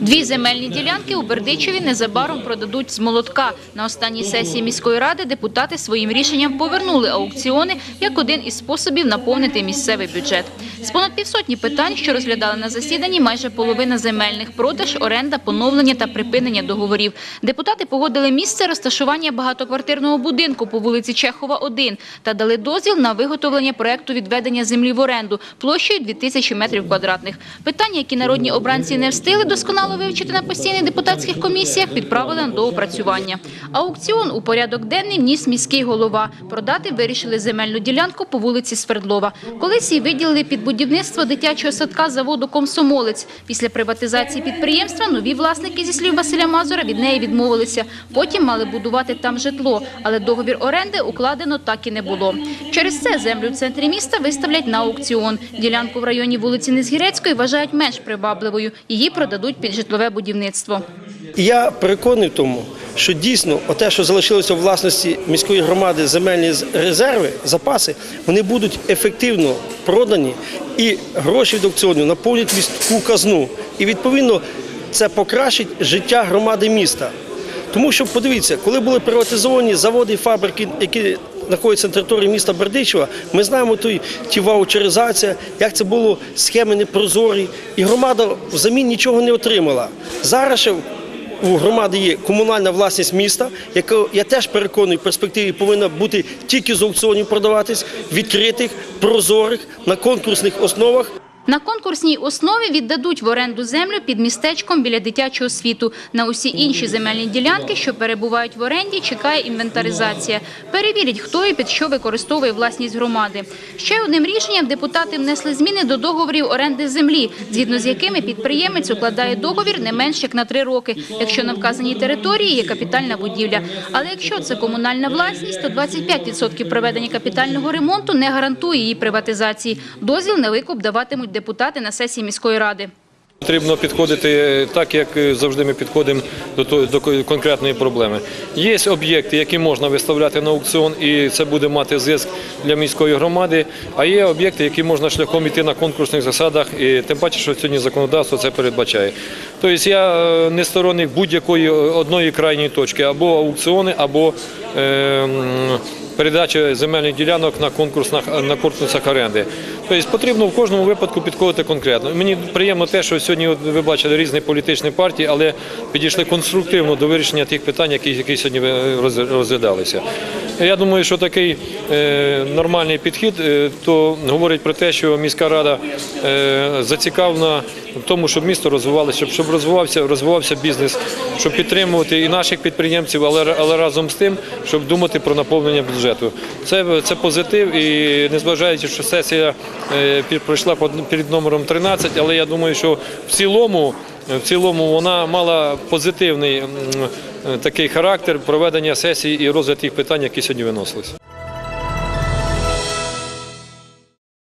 Дві земельні ділянки у Бердичеві незабаром продадуть з молотка. На останній сесії міської ради депутати своїм рішенням повернули аукціони як один із способів наповнити місцевий бюджет. З понад півсотні питань, що розглядали на засіданні, майже половина земельних – продаж, оренда, поновлення та припинення договорів. Депутати погодили місце розташування багатоквартирного будинку по вулиці Чехова, 1 та дали дозвіл на виготовлення проекту відведення землі в оренду площею 2000 метрів квадратних. Питання, які народні обранці не встигли досконало вивчити на постійних депутатських комісіях, відправили на доопрацювання. Аукціон у порядок денний вніс міський голова. Продати вирішили земельну ділянку по вулиці Свердлова. Колись її виділили під будівництво дитячого садка заводу «Комсомолець». Після приватизації підприємства нові власники, зі слів Василя Мазура, від неї відмовилися. Потім мали будувати там житло, але договір оренди укладено так і не було. Через це землю в центрі міста виставлять на аукціон. Ділянку в районі вулиці Незгірецької вважають менш привабливою. Її продадуть під житлове будівництво. Я переконаний в тому, що дійсно те, що залишилося у власності міської громади земельні резерви, запаси, вони будуть ефективно продані і гроші від аукціонів наповнять міську казну. І відповідно це покращить життя громади міста. Тому що подивіться, коли були приватизовані заводи і фабрики, які знаходяться на території міста Бердичева, ми знаємо той, ті ваучеризація, як це було схеми непрозорі, і громада взамін нічого не отримала. Зараз ще у громади є комунальна власність міста, яка я теж переконую в перспективі повинна бути тільки з аукціонів продаватись, відкритих, прозорих, на конкурсних основах. На конкурсній основі віддадуть в оренду землю під містечком біля дитячого світу. На усі інші земельні ділянки, що перебувають в оренді, чекає інвентаризація. Перевірять, хто і під що використовує власність громади. Ще одним рішенням депутати внесли зміни до договорів оренди землі, згідно з якими підприємець укладає договір не менш як на три роки, якщо на вказаній території є капітальна будівля. Але якщо це комунальна власність, то 25% проведення капітального ремонту не гарантує її приватизації. Дозвіл на викуп даватимуть депутати на сесії міської ради. Потрібно підходити так, як завжди ми підходимо до до конкретної проблеми. Є об'єкти, які можна виставляти на аукціон, і це буде мати зиск для міської громади. А є об'єкти, які можна шляхом іти на конкурсних засадах, і тим паче, що сьогодні законодавство це передбачає. Тобто я е, не сторонник будь-якої одної крайньої точки, або аукціони, або е, м, передача земельних ділянок на конкурсах на конкурсах оренди. Тобто потрібно в кожному випадку підходити конкретно. Мені приємно те, що сьогодні ви бачили різні політичні партії, але підійшли конструктивно до вирішення тих питань, які, які сьогодні розглядалися. Я думаю, що такий е, нормальний підхід е, то говорить про те, що міська рада е, зацікавлена в тому, щоб місто розвивалося, щоб, щоб розвивався, розвивався бізнес, щоб підтримувати і наших підприємців, але, але разом з тим, щоб думати про наповнення бюджету. Це, це позитив, і незважаючи, що сесія е, пройшла під номером 13, але я думаю, що в цілому. В цілому вона мала позитивний е, такий характер проведення сесії і розгляд тих питань, які сьогодні виносились.